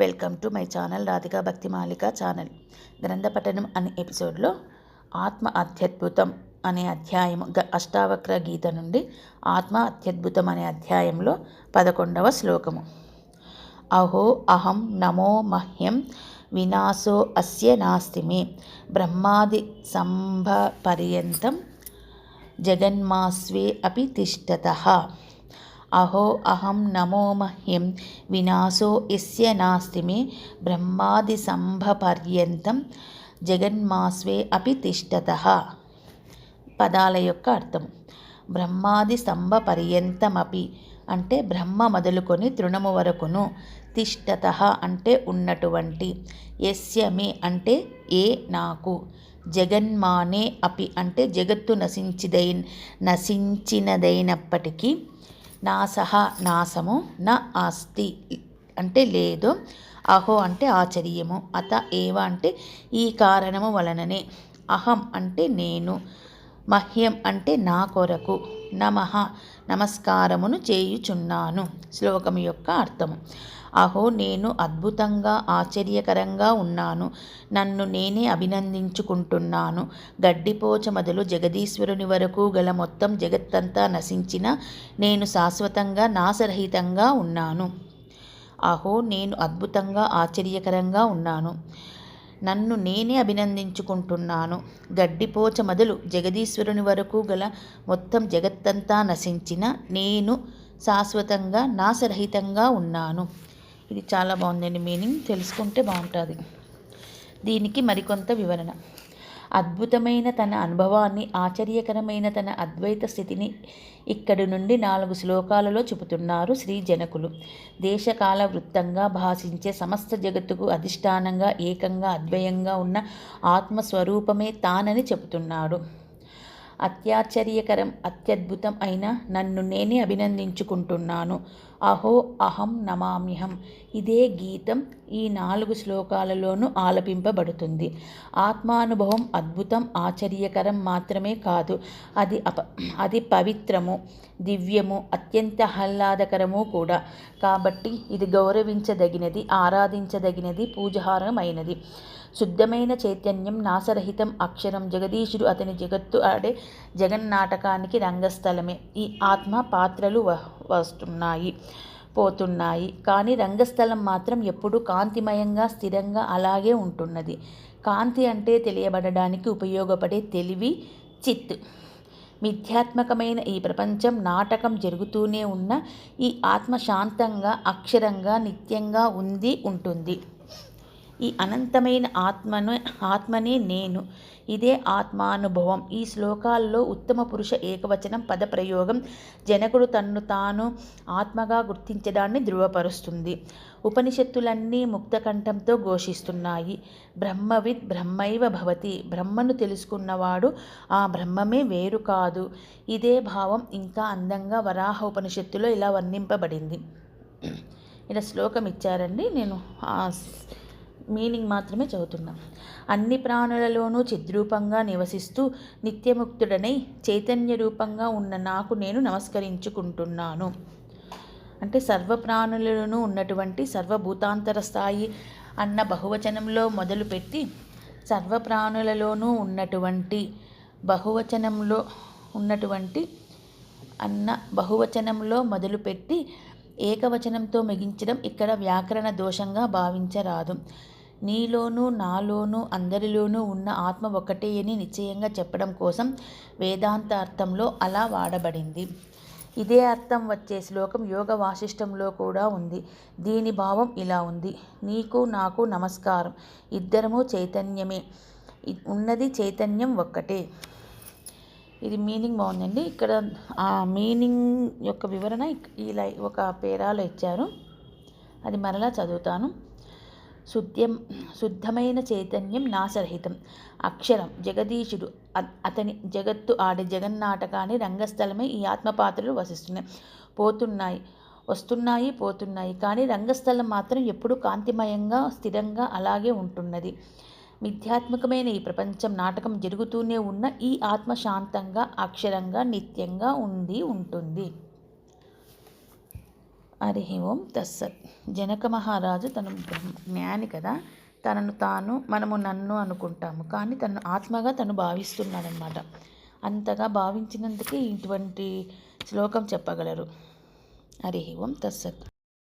Welcome to my channel Radhika Bhakti Malika channel. గ్రంథపఠనం అనే ఎపిసోడ్లో ఆత్మ అత్యద్భుతం అనే అధ్యాయం అష్టావక్ర గీత నుండి ఆత్మ అత్యద్భుతం అనే అధ్యాయంలో పదకొండవ శ్లోకము. అహో అహం నమో మహ్యం వినాశో అస్య నాస్తి మే బ్రహ్మాది సంభ పర్యంతం జగన్మాస్వే అపి తిష్టతః. అహో అహం నమో మహ్యం. వినాశో యస్య నాస్తి మే. బ్రహ్మాదిసంభపర్యంతం జగన్మాస్వే అపి తిష్టత. పదాల యొక్క అర్థం. బ్రహ్మాది స్తంభ పర్యంతమపి అంటే బ్రహ్మ మొదలుకొని తృణము వరకును తిష్టత అంటే ఉన్నటువంటి యస్య మే అంటే ఏ నాకు జగన్మానే అపి అంటే జగత్తు నశించిదై నశించినదైనప్పటికీ నాసహ నాశము నా ఆస్తి అంటే లేదు అహో అంటే ఆచర్యము అత ఏవ అంటే ఈ కారణము వలననే అహం అంటే నేను. మహ్యం అంటే నా కొరకు నమ నమస్కారమును చేయుచున్నాను. శ్లోకం యొక్క అర్థము. అహో నేను అద్భుతంగా ఆశ్చర్యకరంగా ఉన్నాను. నన్ను నేనే అభినందించుకుంటున్నాను. గడ్డిపోచ మొదలు జగదీశ్వరుని వరకు గల మొత్తం జగత్తంతా నశించిన నేను శాశ్వతంగా నాశరహితంగా ఉన్నాను. అహో నేను అద్భుతంగా ఆశ్చర్యకరంగా ఉన్నాను. నన్ను నేనే అభినందించుకుంటున్నాను. గడ్డిపోచ మొదలు జగదీశ్వరుని వరకు గల మొత్తం జగత్తంతా నశించిన నేను శాశ్వతంగా నాశరహితంగా ఉన్నాను. ఇది చాలా బాగుందండి మీనింగ్. తెలుసుకుంటే బాగుంటుంది. దీనికి మరికొంత వివరణ. అద్భుతమైన తన అనుభవాన్ని ఆశ్చర్యకరమైన తన అద్వైత స్థితిని ఇక్కడి నుండి నాలుగు శ్లోకాలలో చెబుతున్నారు శ్రీ జనకులు. దేశకాల వృత్తంగా భాషించే సమస్త జగత్తుకు అధిష్టానంగా ఏకంగా అద్వయంగా ఉన్న ఆత్మస్వరూపమే తానని చెబుతున్నాడు. అత్యాశ్చర్యకరం అత్యద్భుతం అయిన నన్ను నేనే అభినందించుకుంటున్నాను. అహో అహం నమామ్యహం. ఇదే గీతం ఈ నాలుగు శ్లోకాలలోనూ ఆలపింపబడుతుంది. ఆత్మానుభవం అద్భుతం ఆశ్చర్యకరం మాత్రమే కాదు. అది అప అది పవిత్రము దివ్యము అత్యంత ఆహ్లాదకరము కూడా. కాబట్టి ఇది గౌరవించదగినది ఆరాధించదగినది పూజహారమైనది శుద్ధమైన చైతన్యం నాసరహితం అక్షరం జగదీశుడు అతని జగత్తు ఆడే జగన్నాటకానికి రంగస్థలమే. ఈ ఆత్మ పాత్రలు వస్తున్నాయి పోతున్నాయి. కానీ రంగస్థలం మాత్రం ఎప్పుడూ కాంతిమయంగా స్థిరంగా అలాగే ఉంటున్నది. కాంతి అంటే తెలియబడడానికి ఉపయోగపడే తెలివి చిత్. మిథ్యాత్మకమైన ఈ ప్రపంచం నాటకం జరుగుతూనే ఉన్న ఈ ఆత్మ శాంతంగా అక్షరంగా నిత్యంగా ఉంది ఉంటుంది. ఈ అనంతమైన ఆత్మను ఆత్మనే నేను. ఇదే ఆత్మానుభవం. ఈ శ్లోకాల్లో ఉత్తమ పురుష ఏకవచనం పదప్రయోగం జనకుడు తన్ను తాను ఆత్మగా గుర్తించడాన్ని ధృవపరుస్తుంది. ఉపనిషత్తులన్నీ ముక్తకంఠంతో ఘోషిస్తున్నాయి. బ్రహ్మవిద్ బ్రహ్మైవ భవతి. బ్రహ్మను తెలుసుకున్నవాడు ఆ బ్రహ్మమే వేరు కాదు. ఇదే భావం ఇంకా అందంగా వరాహ ఉపనిషత్తులో ఇలా వర్ణింపబడింది. ఇలా శ్లోకం ఇచ్చారండి నేను మీనింగ్ మాత్రమే చదువుతున్నాం. అన్ని ప్రాణులలోనూ చిద్రూపంగా నివసిస్తూ నిత్యముక్తుడనై చైతన్య రూపంగా ఉన్న నాకు నేను నమస్కరించుకుంటున్నాను. అంటే సర్వ ప్రాణులలోనూ ఉన్నటువంటి సర్వభూతాంతర స్థాయి అన్న బహువచనంలో మొదలుపెట్టి సర్వ ప్రాణులలోనూ ఉన్నటువంటి బహువచనంలో ఉన్నటువంటి అన్న బహువచనంలో మొదలుపెట్టి ఏకవచనంతో మిగించడం ఇక్కడ వ్యాకరణ దోషంగా భావించరాదు. నీలోనూ నాలోనూ అందరిలోనూ ఉన్న ఆత్మ ఒకటే అని నిశ్చయంగా చెప్పడం కోసం వేదాంత అర్థంలో అలా వాడబడింది. ఇదే అర్థం వచ్చే శ్లోకం యోగ వాసిష్టంలో కూడా ఉంది. దీని భావం ఇలా ఉంది. నీకు నాకు నమస్కారం. ఇద్దరము చైతన్యమే. ఉన్నది చైతన్యం ఒక్కటే. ఇది మీనింగ్ బాగుందండి. ఇక్కడ ఆ మీనింగ్ యొక్క వివరణ ఇలా ఒక పేరాలో ఇచ్చారు. అది మరలా చదువుతాను. శుద్ధ్యం శుద్ధమైన చైతన్యం నాశరహితం అక్షరం జగదీశుడు అతని జగత్తు ఆడే జగన్నాటకాన్ని రంగస్థలమే ఈ ఆత్మపాత్రలు వసిస్తున్నాయి. పోతున్నాయి వస్తున్నాయి పోతున్నాయి. కానీ రంగస్థలం మాత్రం ఎప్పుడూ కాంతిమయంగా స్థిరంగా అలాగే ఉంటున్నది. మిథ్యాత్మకమైన ఈ ప్రపంచం నాటకం జరుగుతూనే ఉన్న ఈ ఆత్మ శాంతంగా అక్షరంగా నిత్యంగా ఉంది ఉంటుంది. హరి ఓం తస్సత్. జనక మహారాజు తను జ్ఞాని కదా తనను తాను మనము నన్ను అనుకుంటాము. కానీ తను ఆత్మగా తను భావిస్తున్నాడనమాట అంతగా భావించినందుకే ఇటువంటి శ్లోకం చెప్పగలరు. హరి ఓం తస్సత్.